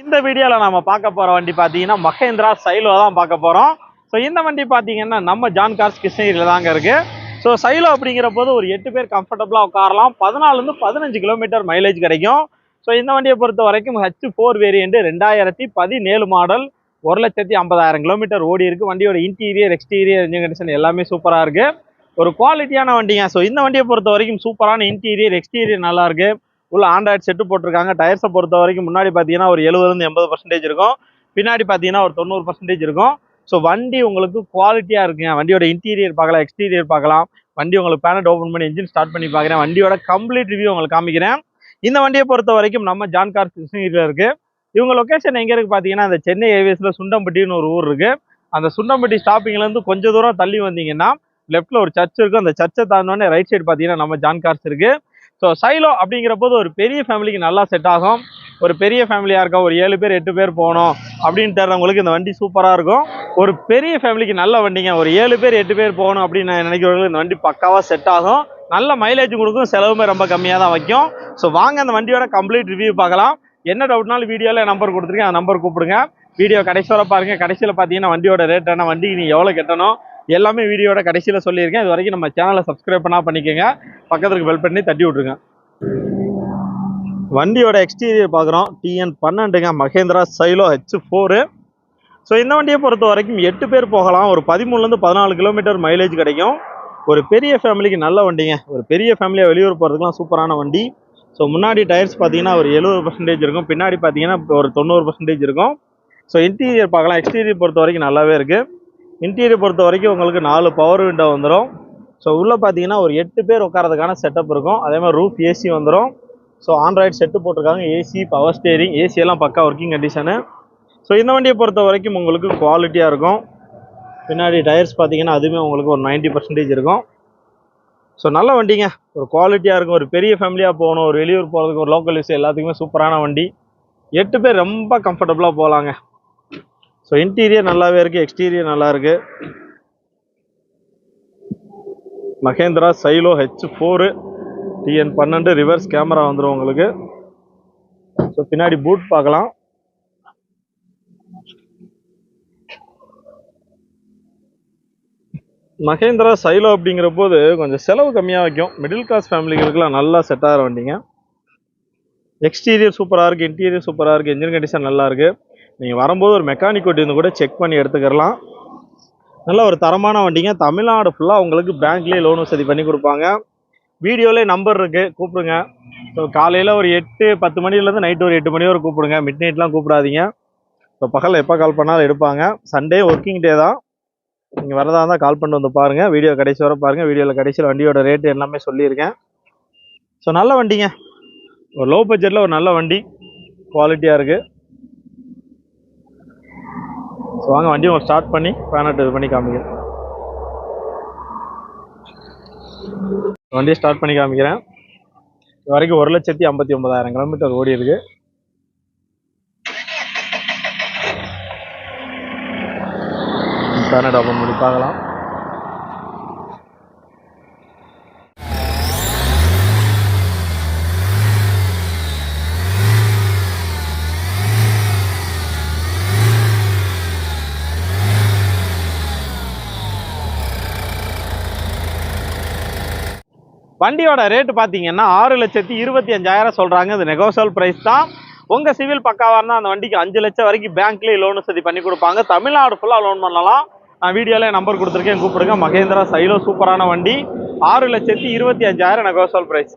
இந்த வீடியோவில் நம்ம பார்க்க போகிற வண்டி பார்த்தீங்கன்னா மகேந்திரா சைலோ தான் பார்க்க போகிறோம் ஸோ இந்த வண்டி பார்த்தீங்கன்னா நம்ம ஜான் கார்ஸ் கிருஷ்ணகிரியில் தாங்க இருக்குது ஸோ சைலோ அப்படிங்கிற போது ஒரு எட்டு பேர் கம்ஃபர்டபுளாக உட்காரலாம். பதினாலுந்து பதினஞ்சு கிலோமீட்டர் மைலேஜ் கிடைக்கும். ஸோ இந்த வண்டியை பொறுத்த வரைக்கும் ஹச் ஃபோர் வேரியண்ட்டு ரெண்டாயிரத்தி பதினேழு மாடல் ஒரு லட்சத்தி ஐம்பதாயிரம் கிலோமீட்டர் ஓடி இருக்குது வண்டியோட இன்டீரியர் எக்ஸ்டீரியர் இன்ஜின் கண்டிஷன் எல்லாமே சூப்பராக இருக்குது ஒரு குவாலிட்டியான வண்டிங்க. ஸோ இந்த வண்டியை பொறுத்த வரைக்கும் சூப்பரான இன்டீரியர் எக்ஸ்டீரியர் நல்லாயிருக்கு உள்ள ஆண்ட்ராய்டு செட்டு போட்டிருக்காங்க. டயர்ஸை பொறுத்த வரைக்கும் முன்னாடி பார்த்தீங்கன்னா ஒரு எழுபதுலேருந்து எண்பது பர்சன்டேஜ் இருக்கும். பின்னாடி பார்த்தீங்கன்னா ஒரு தொண்ணூறு பர்சன்டேஜ் இருக்கும். ஸோ வண்டி உங்களுக்கு குவாலிட்டியாக இருக்குங்க. வண்டியோட இன்டீரியர் பார்க்கலாம் எக்ஸ்டீரியர் பார்க்கலாம். வண்டி உங்களுக்கு பேனட் ஓப்பன் பண்ணி இன்ஜின் ஸ்டார்ட் பண்ணி பார்க்குறேன். வண்டியோட கம்ப்ளீட் ரிவ்யூ உங்களுக்கு காமிக்கிறேன். இந்த வண்டியை பொறுத்த வரைக்கும் நம்ம ஜான் கார் கிருஷ்ணகிரியில் இருக்குது இவங்க லொக்கேஷன் எங்கே இருக்குது பார்த்தீங்கன்னா அந்த சென்னை ஏவிஎஸில் சுண்டம்பட்டின்னு ஒரு ஊர் இருக்குது அந்த சுண்டம்பட்டி ஸ்டாப்பிங்லேருந்து கொஞ்சம் தூரம் தள்ளி வந்தீங்கன்னா லெஃப்ட்டில் ஒரு சர்ச் இருக்கும் அந்த சர்ச்சை தாண்டோடனே ரைட் சைடு பார்த்தீங்கன்னா நம்ம ஜான் கார்ஸ் இருக்குது ஸோ சைலோ அப்படிங்கிற போது ஒரு பெரிய ஃபேமிலிக்கு நல்லா செட் ஆகும். ஒரு பெரிய ஃபேமிலியாக இருக்கா? ஒரு ஏழு பேர் எட்டு பேர் போகணும் அப்படின்னு தர்றவங்களுக்கு இந்த வண்டி சூப்பராக இருக்கும். ஒரு பெரிய ஃபேமிலிக்கு நல்ல வண்டிங்க. ஒரு ஏழு பேர் எட்டு பேர் போகணும் அப்படின்னு நான் நினைக்கிறவங்களுக்கு இந்த வண்டி பக்காவாக செட் ஆகும். நல்ல மைலேஜ் கொடுக்கும். செலவுமே ரொம்ப கம்மியாக தான் வைக்கும். ஸோ வாங்க அந்த வண்டியோட கம்ப்ளீட் ரிவ்யூ பார்க்கலாம். என்ன டவுட்னாலும் வீடியோவில் நம்பர் கொடுத்துருக்கேன். அந்த நம்பர் கூப்பிடுங்க. வீடியோ கடைசி வர பாருங்கள் கடைசியில் பார்த்தீங்கன்னா வண்டியோட ரேட் என்ன? வண்டிக்கு நீ எவ்வளோ கட்டணும்? எல்லாமே வீடியோட கடைசியில் சொல்லியிருக்கேன். இது வரைக்கும் நம்ம சேனலை சப்ஸ்கிரைப் பண்ணால் பண்ணிக்கோங்க. பக்கத்துக்கு பெல் பண்ணி தட்டி விட்ருங்க வண்டியோட எக்ஸ்டீரியர் பார்க்குறோம். TN பன்னெண்டுங்க. Mahindra Xylo H four so இந்த வண்டியை பொறுத்த வரைக்கும் எட்டு பேர் போகலாம். ஒரு பதிமூணுலேருந்து பதினாலு கிலோமீட்டர் மைலேஜ் கிடைக்கும். ஒரு பெரிய ஃபேமிலிக்கு நல்ல வண்டிங்க. ஒரு பெரிய ஃபேமிலியாக வெளியூர் போகிறதுக்குலாம் சூப்பரான வண்டி. ஸோ முன்னாடி டயர்ஸ் பார்த்தீங்கன்னா ஒரு எழுபது பர்சன்டேஜ் இருக்கும். பின்னாடி பார்த்தீங்கன்னா ஒரு தொண்ணூறு பர்சன்டேஜ் இருக்கும். ஸோ இன்டீரியர் பார்க்கலாம். எக்ஸ்டீரியர் பொறுத்த வரைக்கும் நல்லாவே இருக்குது இன்டீரியர் பொறுத்த வரைக்கும் உங்களுக்கு நாலு பவர் விண்டோ வந்துடும் ஸோ உள்ளே பார்த்தீங்கன்னா ஒரு எட்டு பேர் உட்காரதுக்கான செட்டப் இருக்கும். அதே மாதிரி ரூஃப் ஏசி வந்துடும் ஸோ ஆண்ட்ராய்டு செட்டு போட்டிருக்காங்க. ஏசி பவர் ஸ்டேரிங் ஏசியெல்லாம் பக்கா ஒர்க்கிங் கண்டிஷனு ஸோ இந்த வண்டியை பொறுத்த வரைக்கும் உங்களுக்கு குவாலிட்டியாக இருக்கும். பின்னாடி டயர்ஸ் பார்த்தீங்கன்னா அதுவுமே உங்களுக்கு ஒரு 90% பர்சன்டேஜ் இருக்கும். ஸோ நல்ல வண்டிங்க. ஒரு குவாலிட்டியாக இருக்கும். ஒரு பெரிய ஃபேமிலியாக போகணும். ஒரு வெளியூர் போகிறதுக்கு ஒரு லோக்கல் யூஸ் எல்லாத்துக்குமே சூப்பரான வண்டி. எட்டு பேர் ரொம்ப கம்ஃபர்டபுளாக போகலாங்க. ஸோ இன்டீரியர் நல்லாவே இருக்குது எக்ஸ்டீரியர் நல்லா இருக்குது Mahindra Xylo H four TN பன்னெண்டு ரிவர்ஸ் கேமரா வந்துடும் உங்களுக்கு. ஸோ பின்னாடி பூட் பார்க்கலாம். மகேந்திரா சைலோ அப்படிங்கிற போது கொஞ்சம் செலவு கம்மியாக வைக்கும். மிடில் கிளாஸ் ஃபேமிலிகளுக்குலாம் நல்லா செட் ஆகிற வண்டிங்க. எக்ஸ்டீரியர் சூப்பராக இருக்குது இன்டீரியர் சூப்பராக இருக்குது இன்ஜின் கண்டிஷன் நல்லா இருக்குது நீங்கள் வரும்போது ஒரு மெக்கானிக் இருந்து கூட செக் பண்ணி எடுத்துக்கிறலாம். நல்ல ஒரு தரமான வண்டிங்க. தமிழ்நாடு ஃபுல்லாக உங்களுக்கு பேங்க்லேயே லோன் வசதி பண்ணி கொடுப்பாங்க. வீடியோவிலே நம்பர் இருக்குது கூப்பிடுங்க. ஸோ காலையில் ஒரு எட்டு பத்து மணிலேருந்து நைட்டு ஒரு எட்டு மணி வரை கூப்பிடுங்க. மிட் நைட்லாம் கூப்பிடாதீங்க. ஸோ பகலில் எப்போ கால் பண்ணாலும் எடுப்பாங்க. சண்டே ஒர்க்கிங் டே தான். நீங்கள் வரதா இருந்தால் கால் பண்ணிட்டு வந்து பாருங்கள் வீடியோ கடைசி வர பாருங்கள் வீடியோவில் கடைசியில் வண்டியோட ரேட்டு எல்லாமே சொல்லியிருக்கேன். ஸோ நல்ல வண்டிங்க. ஒரு லோ பட்ஜெட்டில் ஒரு நல்ல வண்டி. குவாலிட்டியாக இருக்குது ஸோ வாங்க வண்டி உங்களுக்கு ஸ்டார்ட் பண்ணி பேனட் இது பண்ணி காமிக்கிறேன். வண்டியை ஸ்டார்ட் பண்ணி காமிக்கிறேன். இது வரைக்கும் ஒரு லட்சத்தி ஐம்பத்தி ஒன்பதாயிரம் கிலோமீட்டர் ஓடி இருக்கு. பேனட் ஓப்பன் பண்ணி பார்க்கலாம். வண்டியோட ரேட்டு பார்த்தீங்கன்னா ஆறு லட்சத்தி இருபத்தி அஞ்சாயிரம் சொல்கிறாங்க இது நெகோசியல் ப்ரைஸ் தான். உங்கள் சிவில் பக்காவாக இருந்தால் அந்த வண்டிக்கு அஞ்சு லட்சம் வரைக்கும் பேங்க்லேயே லோன் வசதி பண்ணி கொடுப்பாங்க. தமிழ்நாடு ஃபுல்லாக லோன் பண்ணலாம். நான் வீடியோவில் நம்பர் கொடுத்துருக்கேன் கூப்பிடுங்க. மகேந்திரா சைலோ சூப்பரான வண்டி. ஆறு லட்சத்தி இருபத்தி அஞ்சாயிரம் நெகோசியல் ப்ரைஸ்